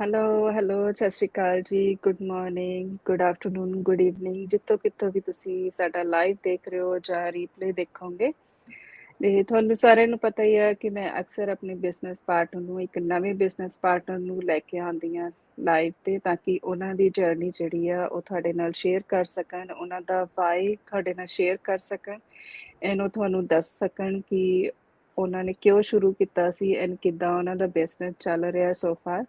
Hello, hello, Sat Sri Akal ji, good morning, good afternoon, good evening, ਜਿੱਥੋਂ ਕਿੱਥੋਂ ਵੀ ਤੁਸੀਂ ਸਾਡਾ ਲਾਈਵ ਦੇਖ ਰਹੇ ਹੋ ਜਾਂ ਰੀਪਲੇ ਦੇਖੋਗੇ। ਤੇ ਤੁਹਾਨੂੰ ਸਾਰਿਆਂ ਨੂੰ ਪਤਾ ਹੀ ਹੈ ਕਿ ਮੈਂ ਅਕਸਰ ਆਪਣੇ ਬਿਜ਼ਨਸ ਪਾਰਟਨਰ ਨੂੰ ਇੱਕ ਨਵੇਂ ਬਿਜ਼ਨਸ ਪਾਰਟਨਰ ਨੂੰ ਲੈ ਕੇ ਆਉਂਦੀ ਹਾਂ ਲਾਈਵ ਤੇ ਤਾਂ ਕਿ ਉਹਨਾਂ ਦੀ ਜਰਨੀ ਜਿਹੜੀ ਆ ਉਹ ਤੁਹਾਡੇ ਨਾਲ ਸ਼ੇਅਰ ਕਰ ਸਕਣ ਉਹਨਾਂ ਦਾ ਵਾਈ ਤੁਹਾਡੇ ਨਾਲ ਸ਼ੇਅਰ ਕਰ ਸਕਣ। ਇਹਨੂੰ ਤੁਹਾਨੂੰ ਦੱਸ ਸਕਣ ਕਿ ਉਹਨਾਂ ਨੇ ਕਿਉਂ ਸ਼ੁਰੂ ਕੀਤਾ ਸੀ ਐਂਡ ਕਿੱਦਾਂ ਉਹਨਾਂ ਦਾ ਬਿਜ਼ਨਸ ਚੱਲ ਰਿਹਾ ਸੋ ਫਾਰ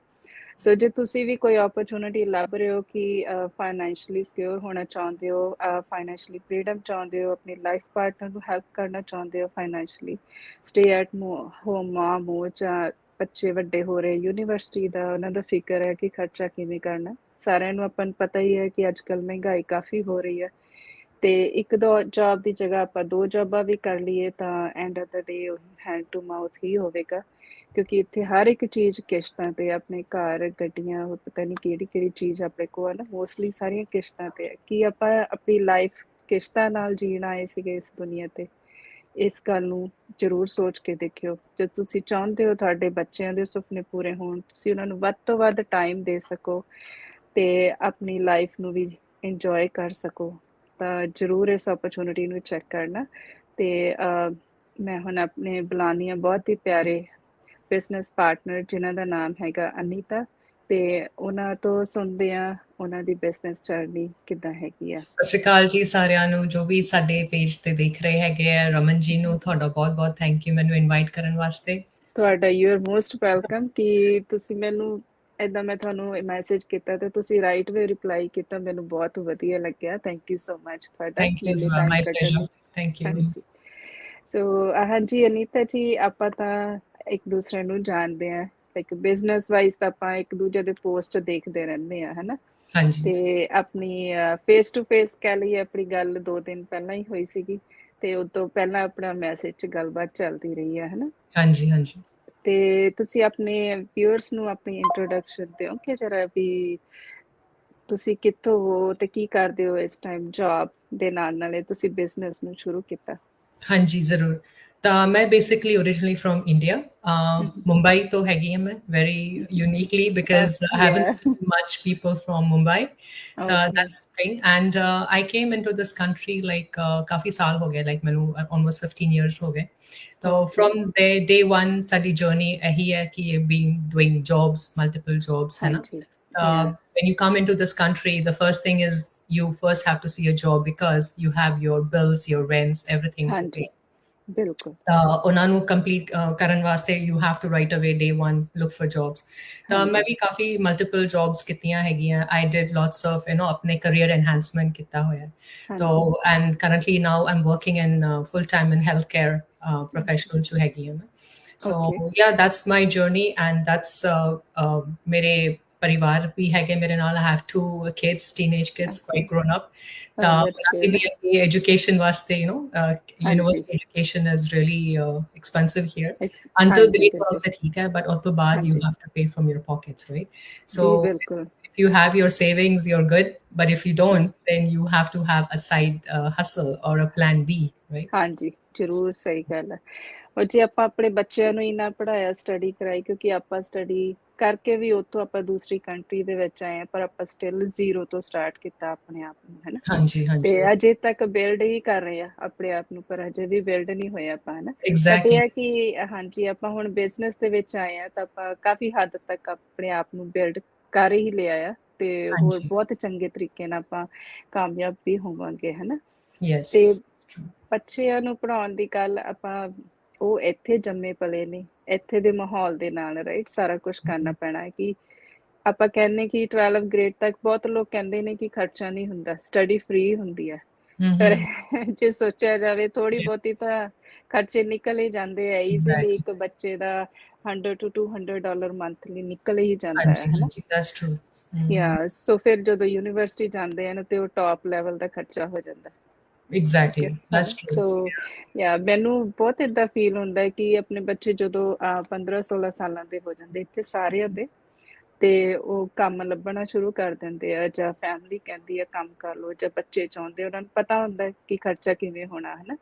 ਸੋ ਜੇ ਤੁਸੀਂ ਵੀ ਕੋਈ ਓਪਰਚੁਨਿਟੀ ਲੱਭ ਰਹੇ ਹੋ ਕਿ ਫਾਈਨੈਂਸ਼ਲੀ ਸਿਕਿਉਰ ਹੋਣਾ ਚਾਹੁੰਦੇ ਹੋ ਫਾਈਨੈਂਸ਼ਲੀ ਫ੍ਰੀडम ਚਾਹੁੰਦੇ ਹੋ, ਆਪਣੀ ਲਾਈਫ ਪਾਰਟਨਰ ਨੂੰ ਹੈਲਪ ਕਰਨਾ ਚਾਹੁੰਦੇ ਹੋ financially stay at home mom ਹੋ ਜਾਂ ਬੱਚੇ ਵੱਡੇ ਹੋ ਰਹੇ ਯੂਨੀਵਰਸਿਟੀ ਦਾ ਉਹਨਾਂ ਦਾ ਫਿਕਰ ਹੈ ਕਿ ਖਰਚਾ ਕਿਵੇਂ ਕਰਨਾ। ਸਾਰਿਆਂ ਨੂੰ ਆਪਾਂ ਪਤਾ ਹੀ ਹੈ ਕਿ ਅੱਜ ਅੱਜਕੱਲ ਮਹਿੰਗਾਈ ਕਾਫੀ ਹੋ ਰਹੀ ਹੈ। ਤੇ ਇੱਕ ਦੋ ਜੌਬ ਦੀ ਜਗ੍ਹਾ ਆਪਾਂ ਦੋ ਜੌਬਾਂ ਵੀ ਕਰ ਲਈਏ ਤਾਂ end of the day hand to mouth ਹੀ ਹੋਵੇਗਾ। ਕਿਉਂਕਿ ਇੱਥੇ ਹਰ ਇੱਕ ਚੀਜ਼ ਕਿਸ਼ਤਾਂ ਤੇ ਆਪਣੇ ਘਰ, ਗੱਡੀਆਂ, ਹੋਰ ਪਤਾ ਨਹੀਂ ਕਿਹੜੀ ਕਿਹੜੀ ਚੀਜ਼ ਆਪਣੇ ਕੋਲ ਹੈ ਨਾ ਮੋਸਟਲੀ ਸਾਰੀਆਂ ਕਿਸ਼ਤਾਂ ਤੇ ਹੈ ਕਿ ਆਪਾਂ ਆਪਣੀ ਲਾਈਫ ਕਿਸ਼ਤਾਂ ਨਾਲ ਜੀਣ ਆਏ ਸੀਗੇ ਇਸ ਦੁਨੀਆ ਤੇ? ਇਸ ਗੱਲ ਨੂੰ ਜ਼ਰੂਰ ਸੋਚ ਕੇ ਦੇਖਿਓ। ਜੇ ਤੁਸੀਂ ਚਾਹੁੰਦੇ ਹੋ ਤੁਹਾਡੇ ਬੱਚਿਆਂ ਦੇ ਸੁਪਨੇ ਪੂਰੇ ਹੋਣ, ਤੁਸੀਂ ਉਹਨਾਂ ਨੂੰ ਵੱਧ ਤੋਂ ਵੱਧ ਟਾਈਮ ਦੇ ਸਕੋ ਤੇ ਆਪਣੀ ਲਾਈਫ ਨੂੰ ਵੀ ਇੰਜੋਏ ਕਰ ਸਕੋ। ਤਾਂ ਜ਼ਰੂਰ ਇਸ ਓਪਰਚੁਨਿਟੀ ਨੂੰ ਚੈੱਕ ਕਰਨਾ ਤੇ ਮੈਂ ਹੁਣ ਆਪਣੇ ਬੁਲਾਨੀਆਂ ਬਹੁਤ ਹੀ ਪਿਆਰੇ ਬਿਜ਼ਨਸ ਪਾਰਟਨਰ ਜਿਨ੍ਹਾਂ ਦਾ ਨਾਮ ਹੈਗਾ ਅਨੀਤਾ ਤੇ ਉਹਨਾਂ ਤੋਂ ਸੁਣਦੇ ਆ ਉਹਨਾਂ ਦੀ ਬਿਜ਼ਨਸ ਜਰਨੀ ਕਿੱਦਾਂ ਹੈਗੀ ਆ। ਸਤਿ ਸ਼੍ਰੀ ਅਕਾਲ ਜੀ ਸਾਰਿਆਂ ਨੂੰ ਜੋ ਵੀ ਸਾਡੇ ਪੇਜ ਤੇ ਦੇਖ ਰਹੇ ਹੈਗੇ ਆ ਰਮਨ ਜੀ ਨੂੰ ਤੁਹਾਡਾ ਬਹੁਤ-ਬਹੁਤ ਥੈਂਕ ਯੂ ਮੈਨੂੰ ਇਨਵਾਈਟ ਕਰਨ ਵਾਸਤੇ। ਤੁਹਾਡਾ ਯੂ ਆਰ ਮੋਸਟ ਵੈਲਕਮ ਕਿ ਤੁਸੀਂ ਮੈਨੂੰ ਇਦਾਂ ਮੈਂ ਤੁਹਾਨੂੰ ਮੈਸੇਜ ਕੀਤਾ ਤੇ ਤੁਸੀਂ ਰਾਈਟ ਵੇ ਰਿਪਲਾਈ ਕੀਤਾ ਮੈਨੂੰ ਬਹੁਤ ਵਧੀਆ ਲੱਗਿਆ। ਥੈਂਕ ਯੂ ਸੋ ਮਚ ਤੁਹਾਡਾ। Thank you so my pleasure thank you so ਹਾਂਜੀ ਅਨੀਤਾ ਜੀ ਆਪਾਂ ਤਾਂ ਇੱਕ ਦੂਸਰੇ ਨੂੰ ਜਾਣਦੇ ਆ। ਲਾਈਕ ਬਿਜ਼ਨਸ ਵਾਈਜ਼ ਤਾਂ ਆਪਾਂ ਇੱਕ ਦੂਜੇ ਦੇ ਪੋਸਟ ਦੇਖਦੇ ਰਹਿੰਦੇ ਆ ਹਨਾ? ਹਾਂਜੀ। ਤੇ ਆਪਣੀ ਫੇਸ ਟੂ ਫੇਸ ਕਹਿ ਲਈ ਆਪਣੀ ਗੱਲ ਦੋ ਦਿਨ ਪਹਿਲਾਂ ਹੀ ਹੋਈ ਸੀਗੀ। ਤੇ ਉਸ ਤੋਂ ਪਹਿਲਾਂ ਆਪਣਾ ਮੈਸੇਜ ਚ ਗੱਲਬਾਤ ਚੱਲਦੀ ਰਹੀ ਹੈ ਹਨਾ? ਹਾਂਜੀ ਹਾਂਜੀ। ਤੇ ਤੁਸੀਂ ਆਪਣੇ ਵਿਊਅਰਸ ਨੂੰ ਆਪਣੀ ਇੰਟਰੋਡਕਸ਼ਨ ਦਿਓ ਕਿ ਜਰਾ ਵੀ ਤੁਸੀਂ ਕਿੱਥੋਂ ਹੋ ਤੇ ਕੀ ਕਰਦੇ ਹੋ ਇਸ ਟਾਈਮ ਜੌਬ ਦੇ ਨਾਲ ਨਾਲੇ ਤੁਸੀਂ ਬਿਜ਼ਨਸ ਨੂੰ ਸ਼ੁਰੂ ਕੀਤਾ? ਹਾਂਜੀ ਜ਼ਰੂਰ। ਤਾਂ ਮੈਂ basically originally from India Mumbai ਤੋਂ ਹੈਗੀ ਹਾਂ ਮੈਂ very uniquely because I haven't seen much people from Mumbai ਤਾਂ that's the thing and uh, I came into this country like uh, ਕਾਫੀ ਸਾਲ ਹੋ ਗਏ like ਮੈਨੂੰ almost 15 years ਹੋ ਗਏ So from the day one study journey ਇਹੀ ਹੈ ਕਿ been doing jobs multiple jobs ਹੈ ਨਾ uh, when you come into this country the first thing is you first have to see a job because you have your bills your rents everything to pay ਬਿਲਕੁਲ। ਤਾਂ ਉਹਨਾਂ ਨੂੰ complete ਕਰਨ ਵਾਸਤੇ you have to right ਅਵੇ ਡੇ 1 look for jobs ਤਾਂ ਮੈਂ ਵੀ ਕਾਫੀ multiple jobs ਕੀਤੀਆਂ ਹੈਗੀਆਂ। I did lots of you know ਆਪਣੇ ਕੈਰੀਅਰ ਐਨਹਾਂਸਮੈਂਟ ਕੀਤਾ ਹੋਇਆ। So and currently now I'm working in full time in health care professional ਚ ਹੈਗੀ ਹਾਂ ਮੈਂ। So yeah that's my journey and that's ਮੇਰੇ ਪਰਿਵਾਰ ਵੀ ਹੈਗੇ ਮੇਰੇ ਨਾਲ I have two kids teenage kids quite grown up ਤਾਂ that's ਉਹਨਾਂ ਦੀ ਵੀ ਅੱਗੇ education ਵਾਸਤੇ you know uh, university education is really uh, expensive here until grade 12 ਤਾਂ ਠੀਕ ਹੈ but ਉਸ ਤੋਂ ਬਾਅਦ you have to pay from your pockets right so ਬਿਲਕੁਲ if you have your savings you're good but if you don't then you have to have a side uh, hustle or a plan B right ਹਾਂਜੀ ਜ਼ਰੂਰ ਸਹੀ ਗੱਲ ਹੈ ਔਰ ਜੇ ਆਪਾਂ ਆਪਣੇ ਬੱਚਿਆਂ ਨੂੰ ਇਨਾ ਪੜਾਇਆ ਸਟੱਡੀ ਕਰਾਈ ਕਿਉਂਕਿ ਆਪਾਂ ਸਟੱਡੀ ਕਰਕੇ ਵੀ ਉੱਥੋਂ ਆਪਾਂ ਦੂਸਰੀ ਕੰਟਰੀ ਦੇ ਵਿੱਚ ਆਏ ਆ ਪਰ ਆਪਾਂ ਸਟਿਲ ਜ਼ੀਰੋ ਤੋਂ ਸਟਾਰਟ ਕੀਤਾ ਆਪਣੇ ਆਪ ਨੂੰ ਹੈਨਾ ਹਾਂਜੀ ਹਾਂਜੀ। ਤੇ ਅਜੇ ਤੱਕ ਬਿਲਡ ਹੀ ਕਰ ਰਹੇ ਆ ਆਪਣੇ ਆਪ ਨੂੰ ਪਰ ਅਜੇ ਵੀ ਬਿਲਡ ਨਹੀਂ ਹੋਇਆ ਆਪਾਂ ਹੈਨਾ ਐਗਜ਼ੈਕਟਲੀ ਹੈ ਕਿ ਹਾਂਜੀ ਆਪਾਂ ਹੁਣ ਬਿਜ਼ਨਸ ਦੇ ਵਿੱਚ ਆਏ ਆ ਤਾਂ ਆਪਾਂ ਕਾਫੀ ਹੱਦ ਤੱਕ ਆਪਣੇ ਆਪ ਨੂੰ ਬਿਲਡ ਕਰ ਹੀ ਲਿਆ ਆ ਤੇ ਹੋਰ ਬਹੁਤ ਚੰਗੇ ਤਰੀਕੇ ਨਾਲ ਆਪਾਂ ਕਾਮਯਾਬ ਵੀ ਹੋਵਾਂਗੇ ਹੈਨਾ ਯੈਸ ਤੇ ਬੱਚਿਆਂ ਨੂੰ ਪੜਾਉਣ ਦੀ ਗੱਲ ਆਪਾਂ ਉਹ ਇੱਥੇ ਜੰਮੇ ਪਲੇ ਨੇ ਇੱਥੇ ਦੇ ਮਾਹੌਲ ਦੇ ਨਾਲ ਰਾਈਟ ਸਾਰਾ ਕੁਝ ਕਰਨਾ ਪੈਣਾ ਹੈ ਕਿ ਆਪਾਂ ਕਹਿੰਨੇ ਕਿ 12 ਗ੍ਰੇਡ ਤੱਕ ਬਹੁਤ ਲੋਕ ਕਹਿੰਦੇ ਨੇ ਕਿ ਖਰਚਾ ਨਹੀਂ ਹੁੰਦਾ ਸਟੱਡੀ ਫ੍ਰੀ ਹੁੰਦੀ ਹੈ। ਪਰ ਜੇ ਸੋਚਿਆ ਜਾਵੇ ਥੋੜੀ ਬਹੁਤੀ ਤਾਂ ਖਰਚੇ ਨਿਕਲ ਹੀ ਜਾਂਦੇ ਆ ਈਜ਼ੀਲੀ ਇੱਕ ਬੱਚੇ ਦਾ 100 ਟੂ 200 ਡਾਲਰ ਮੰਥਲੀ ਨਿਕਲ ਹੀ ਜਾਂਦਾ ਹੈ ਹਾਂਜੀ ਦੈਟਸ ਟਰੂ ਯਾ ਸੋ ਫਿਰ ਜਦੋਂ ਯੂਨੀਵਰਸਿਟੀ ਜਾਂਦੇ ਹਨ ਤੇ ਉਹ ਟਾਪ ਲੈਵਲ ਦਾ ਖਰਚਾ ਹੋ ਜਾਂਦਾ। ਐਗਜ਼ੈਕਟਲੀ ਦੈਟਸ ਟਰੂ ਸੋ ਯਾ ਮੈਨੂੰ ਬਹੁਤ ਇਦਾਂ ਫੀਲ ਹੁੰਦਾ ਹੈ ਕਿ ਆਪਣੇ ਬੱਚੇ ਜਦੋਂ 15 16 ਸਾਲਾਂ ਦੇ ਹੋ ਜਾਂਦੇ ਇੱਥੇ ਸਾਰਿਆਂ ਦੇ ਤੇ ਉਹ ਕੰਮ ਲੱਭਣਾ ਸ਼ੁਰੂ ਕਰ ਦਿੰਦੇ ਆ ਜਾਂ ਫੈਮਿਲੀ ਕਹਿੰਦੀ ਆ ਕੰਮ ਕਰ ਲੋ ਜਾਂ ਬੱਚੇ ਚਾਹੁੰਦੇ ਉਹਨਾਂ ਨੂੰ ਪਤਾ ਹੁੰਦਾ ਕਿ ਖਰਚਾ ਕਿਵੇਂ ਹੋਣਾ ਹੈ ਨਾ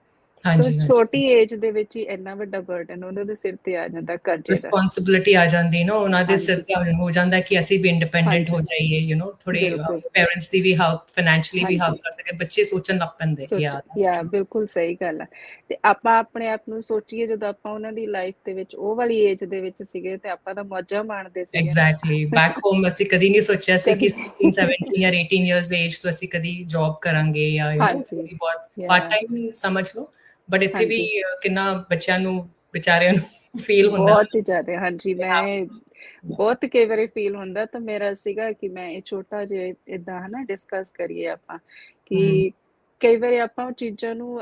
ਹਾਂਜੀ ਛੋਟੀ ਏਜ ਦੇ ਵਿੱਚ ਹੀ ਇੰਨਾ ਵੱਡਾ ਬਰਡਨ ਉਹਨਾਂ ਦੇ ਸਿਰ ਤੇ ਆ ਜਾਂਦਾ ਕਰਜ਼ੇ ਦਾ ਆ ਜਾਂਦੀ ਨਾ ਉਹਨਾਂ ਦੇ ਸਿਰ ਤੇ ਹੋ ਜਾਂਦਾ ਕਿ ਅਸੀਂ ਵੀ ਇੰਡੀਪੈਂਡੈਂਟ ਹੋ ਜਾਈਏ ਯੂ نو ਥੋੜੇ ਪੇਰੈਂਟਸ ਦੀ ਵੀ ਹੈਲਪ ਫਾਈਨੈਂਸ਼ੀਅਲੀ ਵੀ ਹੈਲਪ ਕਰ ਸਕੇ ਬੱਚੇ ਸੋਚਣ ਲੱਗ ਪੈਂਦੇ ਯਾਰ। ਯਾ ਬਿਲਕੁਲ ਸਹੀ ਗੱਲ ਆ। ਤੇ ਆਪਾਂ ਆਪਣੇ ਆਪ ਨੂੰ ਸੋਚੀਏ ਜਦੋਂ ਆਪਾਂ ਉਹਨਾਂ ਦੀ ਲਾਈਫ ਦੇ ਵਿੱਚ ਉਹ ਵਾਲੀ ਏਜ ਦੇ ਵਿੱਚ ਸੀਗੇ ਤੇ ਆਪਾਂ ਤਾਂ ਮੌਜਾਂ ਮਾਣਦੇ ਸੀ ਐਗਜ਼ੈਕਟਲੀ ਬੈਕ ਹੋਮ ਅਸੀਂ ਕਦੀ ਨਹੀਂ ਸੋਚਿਆ ਸੀ ਕਿ 16 17 ਜਾਂ 18 ਇਅਰਸ ਦੀ ਏਜ ਤੋਂ ਅਸੀਂ ਕਦੀ ਜੌਬ ਕਰਾਂਗੇ ਜਾਂ ਬਹੁਤ ਪਾਰਟ ਟਾਈਮ ਸਮਝ ਲਓ। ਬਟ ਇੱਥੇ ਵੀ ਕਿੰਨਾ ਬੱਚਿਆਂ ਨੂੰ ਵਿਚਾਰਿਆਂ ਨੂੰ ਫੀਲ ਹੁੰਦਾ। ਬਹੁਤ ਹੀ ਜ਼ਿਆਦਾ ਹਾਂਜੀ ਮੈਂ ਬਹੁਤ ਕਈ ਵਾਰੀ ਫੀਲ ਹੁੰਦਾ ਤਾਂ ਮੇਰਾ ਸੀਗਾ ਕਿ ਮੈਂ ਇਹ ਛੋਟਾ ਜਿਹਾ ਇਦਾਂ ਹਨਾ ਡਿਸਕਸ ਕਰੀਏ ਆਪਾਂ ਕਿ ਕਈ ਵਾਰੀ ਆਪਾਂ ਉਹ ਚੀਜ਼ਾਂ ਨੂੰ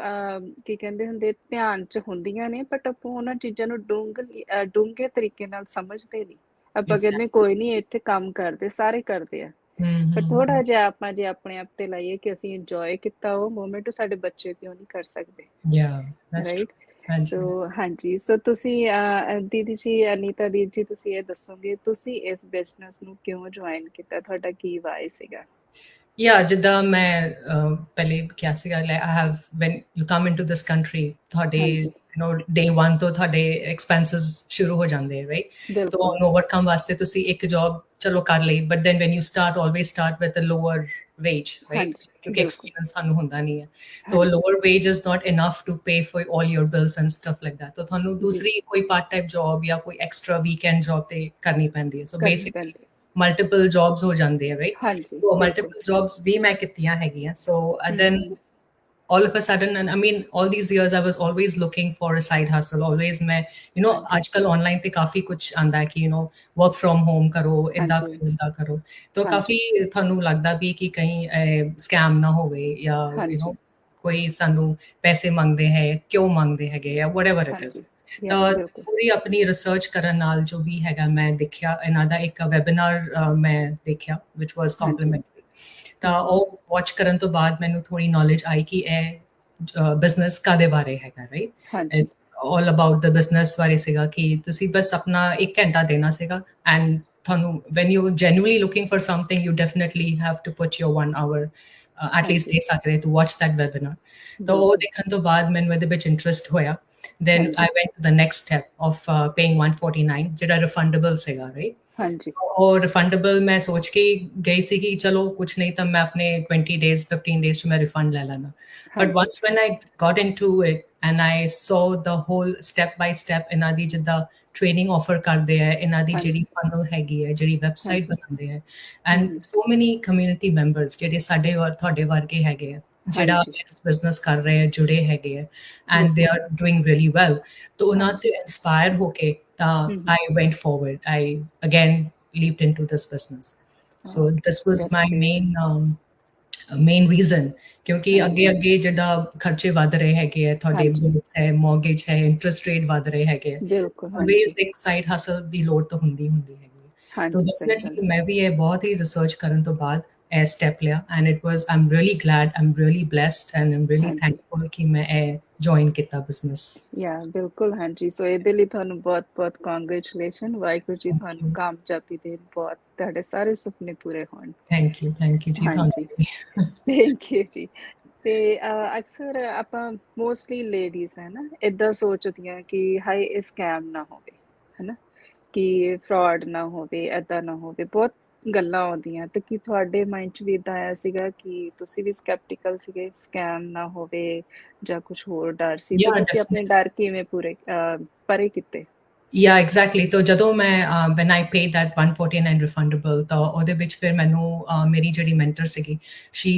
ਕੀ ਕਹਿੰਦੇ ਹੁੰਦੇ ਧਿਆਨ 'ਚ ਹੁੰਦੀਆਂ ਨੇ ਬਟ ਆਪਾਂ ਉਹਨਾਂ ਚੀਜ਼ਾਂ ਨੂੰ ਅਹ, ਡੂੰਘੇ ਤਰੀਕੇ ਨਾਲ ਸਮਝਦੇ ਨਹੀਂ। ਆਪਾਂ ਕਹਿੰਦੇ. ਕੋਈ ਨਹੀਂ ਇੱਥੇ ਕੰਮ ਕਰਦੇ ਸਾਰੇ ਕਰਦੇ ਆ। ਹਮ, ਪਰ ਥੋੜਾ. ਜਿਹਾ ਆਪਾਂ ਜੇ ਆਪਣੇ ਆਪ ਤੇ ਲਾਈਏ ਕਿ ਅਸੀਂ ਇੰਜੋਏ ਕੀਤਾ ਉਹ ਮੂਮੈਂਟ ਉਹ ਸਾਡੇ ਬੱਚੇ ਕਿਉਂ ਨਹੀਂ ਕਰ ਸਕਦੇ? True. ਰਾਈਟ ਹਾਂਜੀ ਸੋ ਹਾਂਜੀ। ਸੋ ਤੁਸੀਂ ਅਹ, ਦੀਦੀ ਜੀ ਅਨੀਤਾ ਦੀਦੀ ਜੀ ਤੁਸੀਂ ਇਹ ਦੱਸੋਗੇ ਤੁਸੀਂ ਇਸ ਬਿਜ਼ਨਸ ਨੂੰ ਕਿਉਂ ਜੁਆਇਨ ਕੀਤਾ? ਤੁਹਾਡਾ ਕੀ ਵਾਈ ਸੀਗਾ? Yeah, ਜਿੱਦਾਂ ਮੈਂ ਅਹ, ਪਹਿਲੇ ਕਿਹਾ ਸੀਗਾ like I have when you come into this country ਤੁਹਾਡੇ ਹਾਂਜੀ। Know day one ਤੋਂ ਤੁਹਾਡੇ expenses ਸ਼ੁਰੂ ਹੋ ਜਾਂਦੇ right ਤਾਂ ਬਿਲਕੁਲ ਉਹਨੂੰ ਓਵਰਕਮ ਵਾਸਤੇ ਤੁਸੀਂ ਇੱਕ ਜੌਬ ਚਲੋ ਕਰ ਲਈ then when you start always start with a lower wage right ਹਾਂਜੀ ਕਿਉਂਕਿ ਐਕਸਪੀਰੀਅੰਸ ਤੁਹਾਨੂੰ ਹੁੰਦਾ ਨਹੀਂ ਹੈ ਤਾਂ lower wage is not enough to pay for all your bills and stuff like that ਤਾਂ ਤੁਹਾਨੂੰ ਦੂਸਰੀ ਕੋਈ ਪਾਰਟ ਟਾਈਮ ਜੌਬ ਜਾਂ ਕੋਈ ਐਕਸਟਰਾ ਵੀਕਐਂਡ ਜੌਬ ਤੇ ਕਰਨੀ ਪੈਂਦੀ ਹੈ ਸੋ ਬੇਸਿਕਲੀ ਮਲਟੀਪਲ ਜੌਬਸ ਹੋ ਜਾਂਦੇ ਆ ਰਾਈਟ ਹਾਂਜੀ ਬਿਲਕੁਲ multiple jobs ਵੀ ਮੈਂ ਕੀਤੀਆਂ ਹੈਗੀਆਂ then hmm all of a sudden and i mean all these years i was always looking for a side hustle always ਮੈਂ you know ਅੱਜਕੱਲ online ਤੇ ਕਾਫੀ ਕੁਝ ਆਂਦਾ ਕਿ you know work from home ਕਰੋ ਇੰਦਾ ਕਰੋ ਇੰਦਾ ਕਰੋ ਤਾਂ ਕਾਫੀ ਤੁਹਾਨੂੰ ਲੱਗਦਾ ਵੀ ਕਿ ਕਹੀਂ ਸਕੈਮ ਨਾ ਹੋਵੇ ਜਾਂ you know ਕੋਈ ਸਾਨੂੰ ਪੈਸੇ ਮੰਗਦੇ ਹੈ ਕਿਉਂ ਮੰਗਦੇ ਹੈਗੇ ਜਾਂ whatever it is ਤਾਂ ਪੂਰੀ ਆਪਣੀ ਰਿਸਰਚ ਕਰਨ ਨਾਲ ਜੋ ਵੀ ਹੈਗਾ ਮੈਂ ਦੇਖਿਆ ਇਹਨਾਂ ਦਾ ਇੱਕ ਵੈਬਿਨਾਰ ਮੈਂ ਦੇਖਿਆ which was complimentary ਤਾਂ ਉਹ ਵਾਚ ਕਰਨ ਤੋਂ ਬਾਅਦ ਮੈਨੂੰ ਥੋੜੀ ਨੌਲੇਜ ਆਈ ਕਿ ਇਹ ਬਿਜ਼ਨਸ ਕਾਦੇ ਬਾਰੇ ਹੈਗਾ right it's all about the business ਬਾਰੇ ਸੀਗਾ ਕਿ ਤੁਸੀਂ ਬਸ ਆਪਣਾ 1 ਘੰਟਾ ਦੇਣਾ ਸੀਗਾ ਐਂਡ ਤੁਹਾਨੂੰ when you genuinely looking for something you definitely have to put your 1 hour uh, at least ਹਾਂਜੀ। ਦੇ ਸਕਦੇ to watch that webinar. ਤਾਂ ਉਹ ਦੇਖਣ ਤੋਂ ਬਾਅਦ ਮੈਨੂੰ ਇਹਦੇ ਵਿੱਚ ਇੰਟਰਸਟ ਹੋਇਆ। then i went to the next step of uh, paying 149 ਜਿਹੜਾ refundable ਸੀਗਾ right? ਹਾਂਜੀ। ਔਰ ਰਿਫੰਡੇਬਲ ਮੈਂ ਸੋਚ ਕੇ ਗਈ ਸੀ ਕਿ ਚਲੋ ਕੁਝ ਨਹੀਂ ਤਾਂ ਮੈਂ ਆਪਣੇ 20 ਡੇਜ਼ 15 ਡੇਜ਼ ਚ ਮੈਂ ਰਿਫੰਡ ਲੈ ਲੈਣਾ but once when I got into it and I so the whole step by step ਇਹਨਾਂ ਦੀ ਜਿੱਦਾਂ ਟ੍ਰੇਨਿੰਗ ਆਫਰ ਕਰਦੇ ਆ ਇਹਨਾਂ ਦੀ ਜਿਹੜੀ ਫਨਲ ਹੈਗੀ ਹੈ ਜਿਹੜੀ ਵੈਬਸਾਈਟ ਬਣਾਉਂਦੇ ਆ। And so many community members ਜਿਹੜੇ ਸਾਡੇ ਔਰ ਤੁਹਾਡੇ ਵਰਗੇ ਹੈਗੇ ਆ ਜਿਹੜਾ ਇਸ ਬਿਜ਼ਨਸ ਕਰ ਰਹੇ ਆ ਜੁੜੇ ਹੈਗੇ ਆ and they are doing really well ਤਾਂ ਉਹਨਾਂ ਤੇ ਇਨਸਪਾਇਰ ਹੋ ਕੇ ਤਾਂ again leaped into this business. So okay this was that's my great main um, main reason. ਕਿਉਂਕਿ ਅੱਗੇ ਅੱਗੇ ਜਿਹੜਾ ਖਰਚੇ ਵਧ ਰਹੇ ਹੈਗੇ ਆ ਤੁਹਾਡੇ ਬਿਲਸ ਹੈ ਮੌਰਗੇਜ ਹੈ ਇੰਟਰਸਟ ਰੇਟ ਵਧ ਰਹੇ ਹੈਗੇ ਆ ਬਿਲਕੁਲ ਹਾਂਜੀ ਇੱਕ ਸਾਈਡ ਹਸਲ ਦੀ ਲੋੜ ਤਾਂ ਹੁੰਦੀ ਹੁੰਦੀ ਹੈਗੀ ਹੈ ਤਾਂ ਮੈਂ ਵੀ ਇਹ ਬਹੁਤ ਹੀ ਰਿਸਰਚ ਕਰਨ ਤੋਂ ਬਾਅਦ ਸਟੈਪ ਲਿਆ and it was I'm really glad I'm really blessed and I'm really ਹਾਂਜੀ। ਥੈਂਕਫੁਲ ਕਿ ਮੈਂ ਇਹ ਜੁਆਇਨ ਕੀਤਾ ਬਿਜ਼ਨਸ ਯਾ ਬਿਲਕੁਲ ਹਾਂਜੀ। ਸੋ ਇਹਦੇ ਲਈ ਤੁਹਾਨੂੰ ਬਹੁਤ-ਬਹੁਤ ਕੰਗ੍ਰੈਚੁਲੇਸ਼ਨ ਵਾਹਿਗੁਰੂ ਜੀ ਤੁਹਾਨੂੰ ਕਾਮਯਾਬੀ ਦੇਣ ਬਹੁਤ ਤੁਹਾਡੇ ਸਾਰੇ ਸੁਪਨੇ ਪੂਰੇ ਹੋਣ। ਥੈਂਕ ਯੂ ਥੈਂਕ ਯੂ ਜੀ ਤੁਹਾਨੂੰ ਥੈਂਕ ਯੂ ਜੀ। ਤੇ ਅਕਸਰ ਆਪਾਂ ਮੋਸਟਲੀ ਲੇਡੀਜ਼ ਹੈ ਨਾ ਇਦਾਂ ਸੋਚਦੀਆਂ ਕਿ ਹਾਈ ਇਹ ਸਕੈਮ ਨਾ ਹੋਵੇ ਹੈ ਨਾ? ਕਿ ਫਰਾਡ ਨਾ ਹੋਵੇ ਐਦਾਂ ਨਾ ਹੋਵੇ। ਬਹੁਤ ਗੱਲਾਂ ਆਉਂਦੀਆਂ ਤੇ ਕੀ ਤੁਹਾਡੇ ਮਾਈਂਡ 'ਚ ਵੀ ਇਦਾਂ ਆਇਆ ਸੀਗਾ ਕਿ ਤੁਸੀਂ ਵੀ ਸਕੈਪਟੀਕਲ ਸੀਗੇ ਸਕੈਮ ਨਾ ਹੋਵੇ ਜਾਂ ਕੁਝ ਹੋਰ ਡਰ ਸੀ? ਤੇ ਯਾ ਤੁਸੀਂ ਆਪਣੇ ਡਰ ਕਿਵੇਂ ਪੂਰੇ ਪਰੇ ਕੀਤੇ? Yeah, exactly. तो ਜਦੋਂ ਮੈਂ when I paid that 149 refundable ਤਾਂ ਉਹਦੇ ਵਿੱਚ ਫਿਰ ਮੈਨੂੰ ਮੇਰੀ ਜਿਹੜੀ mentor ਸੀਗੀ